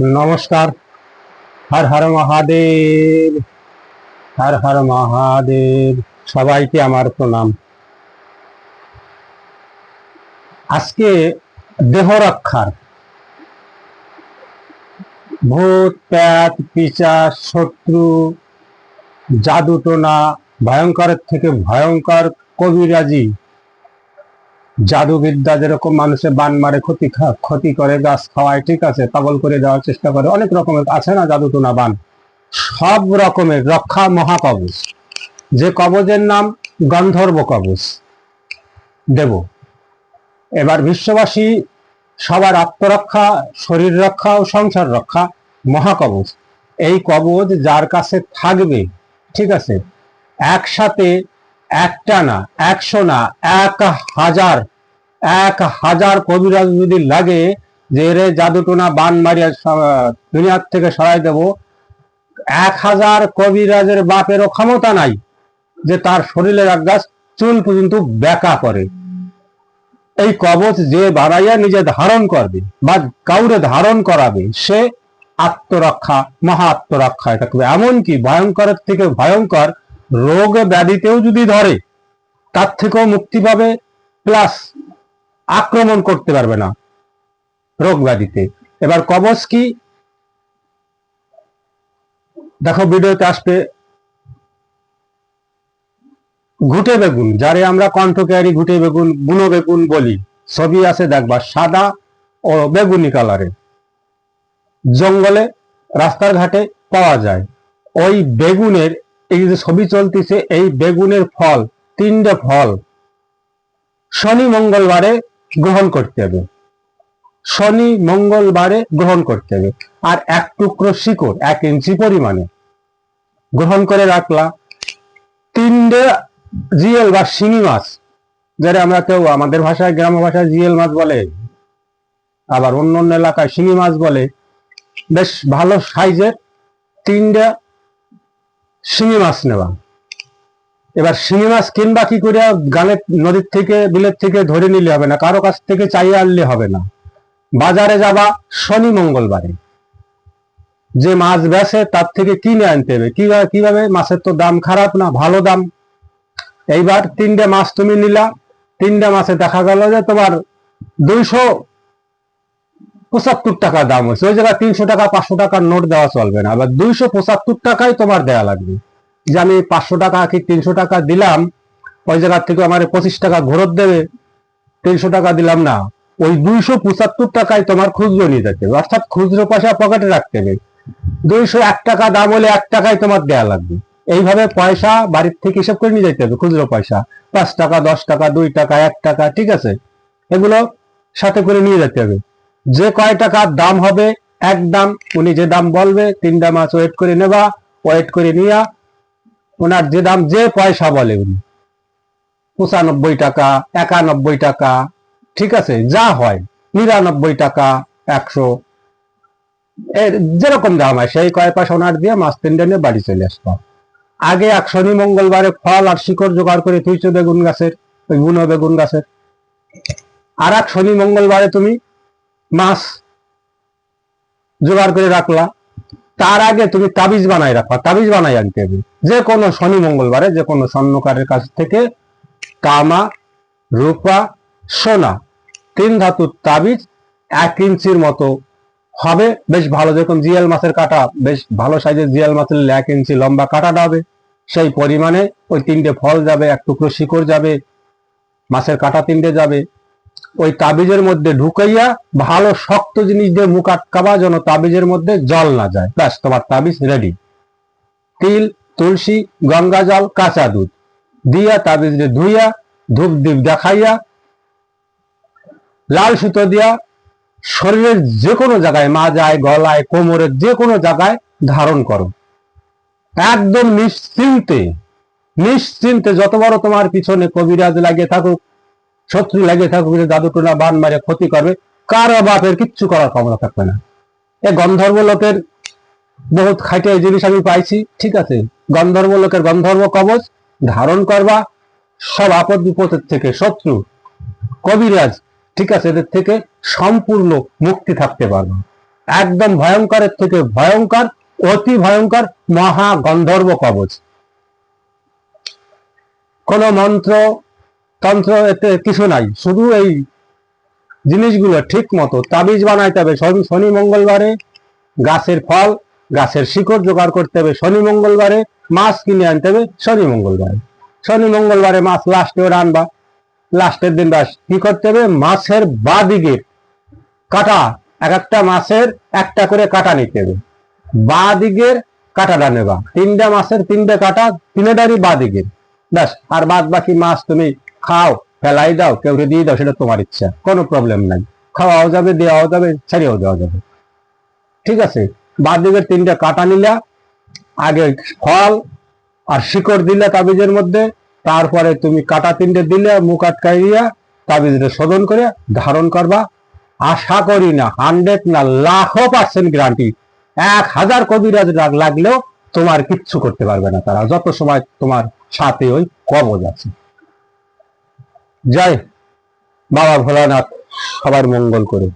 নমস্কার। হর হর মহাদেব, হর হর মহাদেব, সবাইকে আমার প্রণাম। আজকে দেহ রক্ষার ভূত প্যাত পিচাস শত্রু, জাদুটোনা, ভয়ঙ্করের থেকে ভয়ঙ্কর কবিরাজি জাদুবিদ্যা যেরকম মানুষের বান মারে, ক্ষতি ক্ষতি করে, গাছ খাওয়ায়, ঠিক আছে, পাগল করে দেওয়ার চেষ্টা করে, অনেক রকমের, আছে না জাদুটোনা বান? সব রকমের রক্ষা মহাকবচ। যে কবচের নাম গন্ধর্ব কবচ। দেব। এবার বিশ্ববাসী, সবার আত্মরক্ষা, শরীর রক্ষা ও সংসার রক্ষা মহাকবচ। এই কবচ যার কাছে থাকবে, ঠিক আছে, একসাথে একটা না, একশো না, এক হাজার এক হাজার কবিরাজ যদি লাগে যে রে জাদুটোনা বান মারিয়া দুনিয়ার থেকে সরাই দেব, এক হাজার কবিরাজের বাপেরও ক্ষমতা নাই যে তার শরীরের এক গাছ চুল পর্যন্ত ব্যাকা করে। এই কবচ যে বাড়াইয়া নিজে ধারণ করবে বা কাউরে ধারণ করাবে, সে আত্মরক্ষা, মহা আত্মরক্ষায় থাকবে এমনকি ভয়ঙ্করের থেকে ভয়ঙ্কর রোগ ব্যাধিতেও যদি ধরে, তার থেকেও মুক্তি পাবে প্লাস আক্রমণ করতে পারবে না রোগ ব্যাধিতে। এবার কবচ কি? দেখো ভিডিওতে আসবে। ঘুটে বেগুন, যারে আমরা কণ্ঠকেয়ারি ঘুটে বেগুন, বুনো বেগুন বলি, ছবি আছে দেখবা, সাদা ও বেগুনি কালারে জঙ্গলে, রাস্তার ঘাটে পাওয়া যায়। ওই বেগুনের এই যে ছবি চলতেছে, এই বেগুনের ফল, তিনটে ফল শনি মঙ্গলবারে গ্রহণ করতে হবে। শনি মঙ্গলবারে গ্রহণ করতে হবে। আর এক টুকরো শিকড়, এক ইঞ্চি পরিমাণে গ্রহণ করে রাখলা। তিনটে জিএল বা শিঙি মাছ, যারা আমরা কেউ আমাদের ভাষায়, গ্রাম ভাষায় জিএল মাছ বলে, আবার অন্য অন্য এলাকায় শিঙি মাছ বলে, বেশ ভালো সাইজের তিনটে শিঙি মাছ নেওয়া। এবার শিঙি মাছ কিনবা কি করে গালের নদীর থেকে, বিলের থেকে ধরে নিলে হবে না, কারও কাছ থেকে চাইয়ে আনলে হবে না। বাজারে যাবা শনি মঙ্গলবারে। যে মাছ বেছে তার থেকে কিনে আনতে হবে। কীভাবে কীভাবে? মাছের তো দাম খারাপ না, ভালো দাম। এইবার তিনটে মাছ তুমি নিলা, তিনটে মাছে দেখা গেল যে তোমার দুইশো পঁচাত্তর টাকা দাম হচ্ছে ওই জায়গায় তিনশো টাকা, পাঁচশো টাকার নোট দেওয়া চলবে না। আবার দুইশো পঁচাত্তর টাকাই তোমার দেওয়া লাগবে। যে আমি পাঁচশো টাকা কি তিনশো টাকা দিলাম, ওই জায়গার থেকে আমার পঁচিশ টাকা ঘোরত দেবে, তিনশো টাকা দিলাম না। ওই দুইশো পঁচাত্তর টাকায় তোমার খুচরো নিয়ে যেতে হবে। অর্থাৎ খুচরো পয়সা পকেটে রাখতে হবে। দুইশো এক টাকা দাম হলে এক টাকায় তোমার দেয়া লাগবে। এইভাবে পয়সা বাড়ির থেকে হিসাব করে নিয়ে যেতে হবে, খুচরো পয়সা। পাঁচ টাকা, দশ টাকা, দুই টাকা, এক টাকা, ঠিক আছে? এগুলো সাথে করে নিয়ে যেতে হবে। যে কয় টাকার দাম হবে, এক দাম, উনি যে দাম বলবে তিনটা মাছ ওয়েট করে নেবা ওয়েট করে নিয়া ওনার যে দাম, যে পয়সা বলে উনি। পঁচানব্বই টাকা, একানব্বই টাকা, ঠিক আছে, যা হয়, নিরানব্বই টাকা, একশো। এর যেরকম দাম হয়, সেই কয় পয়সা ওনার দিয়ে মাছ তিনটে নিয়ে বাড়ি চলে আসব। আগে এক শনি মঙ্গলবারে ফল আর শিকড় জোগাড় করে তুইছো বেগুন গাছের, ওই বুনো বেগুন গাছের। আর এক শনি মঙ্গলবারে তুমি মাছ জোগাড় করে রাখলা। তার আগে তুমি তাবিজ বানাই রাখবা তাবিজ বানাই আনতে হবে। যে কোনো শনি মঙ্গলবারে, যে কোনো স্বর্ণকারের কাছ থেকে তামা, রূপা, সোনা, তিন ধাতুর তাবিজ এক ইঞ্চির মতো হবে। বেশ ভালো যেরকম জিয়াল মাছের কাটা, বেশ ভালো সাইজের জিয়াল মাছের এক ইঞ্চি লম্বা কাটাটা হবে। সেই পরিমাণে ওই তিনটে ফল যাবে, এক টুকরো শিকড় যাবে, মাছের কাটা তিনটে যাবে। ওই তাবিজের মধ্যে ঢুকাইয়া ভালো শক্ত জিনিস দিয়ে মুখ আটকাবা যেন তাবিজের মধ্যে জল না যায়। ব্যাস, তোমার তাবিজ রেডি তিল, তুলসী, গঙ্গা জল, কাঁচা দুধ দিয়া তাবিজ ধুইয়া, ধূপ দীপ দেখাইয়া, লাল সুতো দিয়া শরীরের যে কোনো জায়গায়, মাজায়, গলায়, কোমরের যে কোনো জায়গায় ধারণ করো। একদম নিশ্চিন্তে নিশ্চিন্তে যত বড় তোমার পিছনে কবিরাজ লাগিয়ে থাকুক শত্রু লাগিয়ে থাকুক, যে জাদু টোনা বান মারে ক্ষতি করবে, কারও বাপের কিচ্ছু করার ক্ষমতা থাকবে না। এ গন্ধর্ব লোকের বহুত খাইটে জিনিস আমি পাইছি, ঠিক আছে? গন্ধর্ব লোকের গন্ধর্ব কবচ ধারণ করবা, সব আপদ বিপদের থেকে শত্রু, কবিরাজ, ঠিক আছে? এদের থেকে সম্পূর্ণ মুক্তি থাকতে পারবে। একদম ভয়ঙ্করের থেকে ভয়ঙ্কর, অতি ভয়ঙ্কর মহা গন্ধর্ব কবচ। কোন মন্ত্র তন্ত্র এতে কিছু নাই। শুধু এই জিনিসগুলো ঠিক মতো তাবিজ বানাইতে হবে। শনি মঙ্গলবারে গাছের ফল, গাছের শিকড় জোগাড় করতে হবে শনি মঙ্গলবারে, মাছ কিনে আনতে হবে শনি মঙ্গলবারে। শনি মঙ্গলবারে মাছ লাস্টে ওরা আনবা লাস্টের দিন বাস কি করতে হবে? মাছের বা দিকের কাটা, এক একটা মাছের একটা করে কাটা নিতে হবে। বা দিকের কাটাটা নেবা। তিনটা মাছের তিনটে কাটা, তিনটারই বা দিকের ব্যাস, আর বাদ বাকি মাছ তুমি খাও, ফেলাই দাও, কেউ দিয়ে দাও, সেটা তোমার ইচ্ছা, কোনো প্রবলেম নাই। খাওয়াও যাবে, দেওয়াও যাবে, ছাড়িয়েও দেওয়া যাবে। ঠিক আছে? বাদ দিকের তিনটা কাটা নিলা আগে ফল আর শিকড় দিলে তাবিজের মধ্যে, তারপরে তুমি কাটা তিনটে দিলে, মুখ আটকাই দিয়া তাবিজটা শোধন করে ধারণ করবা। আশা করি না হান্ড্রেড না লাখো পার্সেন্ট গ্যারান্টি এক হাজার কবিরাজ রাগ লাগলেও তোমার কিচ্ছু করতে পারবে না তারা, যত সময় তোমার সাথে ওই কবজ আছে। জয় বাবা ভোলানাথ সবার মঙ্গল করে